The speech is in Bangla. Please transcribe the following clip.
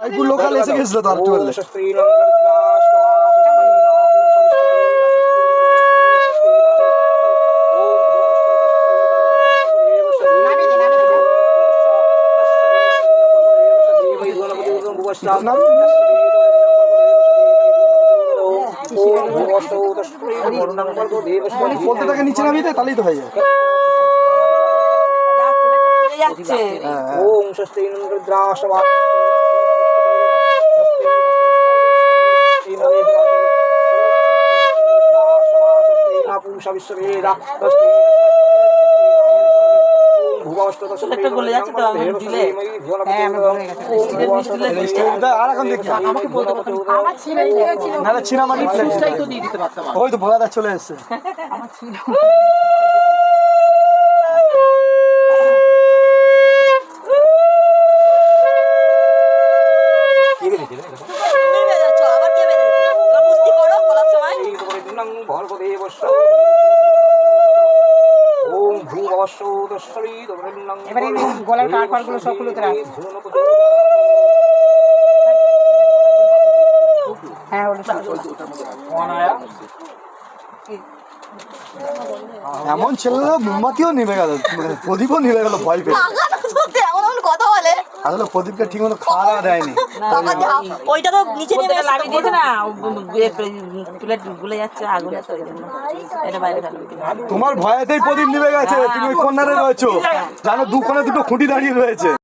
রায়পুর লোকাল এসে গেছিল তো আর একটু বললে। পদ্মাটাকে নিচে নামিয়ে দেয় তাহলেই তো হয়ে যায়। ওম ষষ্ঠী রুদ্রাষ্টমা পারতাম ওই তো ভোলাদা চলে এসছে আমার ছিল এবার গলার কাঠ রাখ হ্যাঁ এমন ছেলে মোমবাতিও নিভে গেল প্রদীপও নিভে গেল ভয় পেয়ে। কথা বলে। আসলে প্রদীপকে ঠিক মতো খাওয়া দাওয়া দেয়নি। ওইটা তো নিচে নেমে লাগিয়ে দিয়েছে না প্লেট গুলে যাচ্ছে আগুনে তো এটা বাইরে তোমার ভয়েতেই প্রদীপ নিভে গেছে তুমি কন্যারে রয়েছো। জানো দু কোণে দুটো খুঁটি দাঁড়িয়ে রয়েছে।